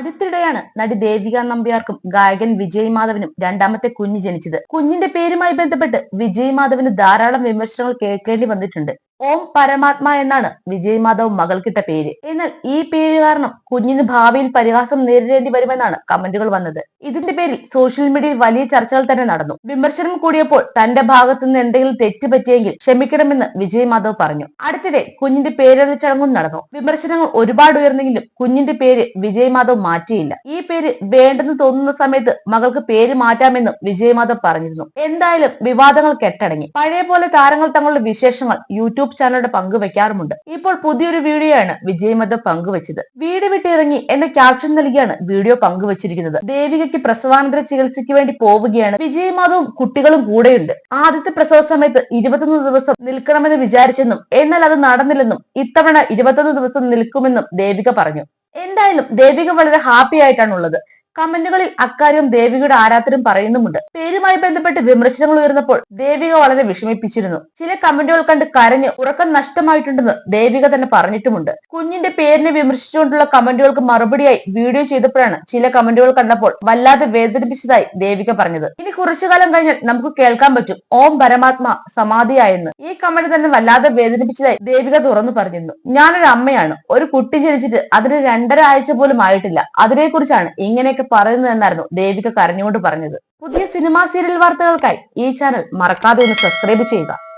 അടുത്തിടെയാണ് നടി ദേവിക നമ്പ്യാർക്കും ഗായകൻ വിജയ് മാധവനും രണ്ടാമത്തെ കുഞ്ഞ് ജനിച്ചത്. കുഞ്ഞിന്റെ പേരുമായി ബന്ധപ്പെട്ട് വിജയ് മാധവന് ധാരാളം വിമർശനങ്ങൾ കേൾക്കേണ്ടി വന്നിട്ടുണ്ട്. ഓം പരമാത്മ എന്നാണ് വിജയ് മാധവ് മകൾക്കിട്ട പേര്. എന്നാൽ ഈ പേര് കാരണം കുഞ്ഞിന് ഭാവിയിൽ പരിഹാസം നേരിടേണ്ടി വരുമെന്നാണ് കമന്റുകൾ വന്നത്. ഇതിന്റെ പേരിൽ സോഷ്യൽ മീഡിയയിൽ വലിയ ചർച്ചകൾ തന്നെ നടന്നു. വിമർശനം കൂടിയപ്പോൾ തന്റെ ഭാഗത്തു നിന്ന് എന്തെങ്കിലും തെറ്റ് പറ്റിയെങ്കിൽ ക്ഷമിക്കണമെന്ന് വിജയ് മാധവ് പറഞ്ഞു. അടുത്തിടെ കുഞ്ഞിന്റെ പേരെന്ന ചടങ്ങും നടന്നു. വിമർശനങ്ങൾ ഒരുപാട് ഉയർന്നെങ്കിലും കുഞ്ഞിന്റെ പേര് വിജയ് മാധവ് മാറ്റിയില്ല. ഈ പേര് വേണ്ടെന്ന് തോന്നുന്ന സമയത്ത് മകൾക്ക് പേര് മാറ്റാമെന്നും വിജയ് മാധവ് പറഞ്ഞിരുന്നു. എന്തായാലും വിവാദങ്ങൾ കെട്ടടങ്ങി. പഴയ പോലെ താരങ്ങൾ തങ്ങളുടെ വിശേഷങ്ങൾ യൂട്യൂബ് ചാനലുടെ പങ്കുവെക്കാറുമുണ്ട്. ഇപ്പോൾ പുതിയൊരു വീഡിയോയാണ് വിജയ് മാധവ് പങ്കുവച്ചത്. വീട് വിട്ടിറങ്ങി എന്ന ക്യാപ്ഷൻ നൽകിയാണ് വീഡിയോ പങ്കുവച്ചിരിക്കുന്നത്. ദേവികയ്ക്ക് പ്രസവാനന്തര ചികിത്സയ്ക്ക് വേണ്ടി പോവുകയാണ് വിജയ് മാധവും കുട്ടികളും കൂടെയുണ്ട്. ആദ്യത്തെ പ്രസവ സമയത്ത് ഇരുപത്തൊന്ന് ദിവസം നിൽക്കണമെന്ന് വിചാരിച്ചെന്നും എന്നാൽ അത് നടന്നില്ലെന്നും ഇത്തവണ ഇരുപത്തൊന്ന് ദിവസം നിൽക്കുമെന്നും ദേവിക പറഞ്ഞു. എന്തായാലും ദേവിക വളരെ ഹാപ്പി ആയിട്ടാണ് ഉള്ളത് കമന്റുകളിൽ അക്കാര്യം ദേവികയുടെ ആരാധരും പറയുന്നുമുണ്ട്. പേരുമായി ബന്ധപ്പെട്ട് വിമർശനങ്ങൾ ഉയർന്നപ്പോൾ ദേവിക വളരെ വിഷമിപ്പിച്ചിരുന്നു. ചില കമന്റുകൾ കണ്ട് കരഞ്ഞ് ഉറക്കം നഷ്ടമായിട്ടുണ്ടെന്ന് ദേവിക തന്നെ പറഞ്ഞിട്ടുമുണ്ട്. കുഞ്ഞിന്റെ പേരിനെ വിമർശിച്ചുകൊണ്ടുള്ള കമന്റുകൾക്ക് മറുപടിയായി വീഡിയോ ചെയ്തപ്പോഴാണ് ചില കമന്റുകൾ കണ്ടപ്പോൾ വല്ലാതെ വേദനിപ്പിച്ചതായി ദേവിക പറഞ്ഞത്. ഇനി കുറച്ചു കാലം കഴിഞ്ഞാൽ നമുക്ക് കേൾക്കാൻ പറ്റും. ഓം പരമാത്മ സമാധിയായെന്ന്. ഈ കമന്റ് തന്നെ വല്ലാതെ വേദനിപ്പിച്ചതായി ദേവിക തുറന്നു പറഞ്ഞിരുന്നു. ഞാനൊരു അമ്മയാണ്. ഒരു കുട്ടി ജനിച്ചിട്ട് അതിന് രണ്ടര ആഴ്ച പോലും ആയിട്ടില്ല. അതിനെക്കുറിച്ചാണ് ഇങ്ങനെയൊക്കെ പറയുന്നതെന്നായിരുന്നു ദേവിക കരഞ്ഞുകൊണ്ട് പറഞ്ഞത്. പുതിയ സിനിമാ സീരിയൽ വാർത്തകൾക്കായി ഈ ചാനൽ മറക്കാതെ ഒന്ന് സബ്സ്ക്രൈബ് ചെയ്യുക.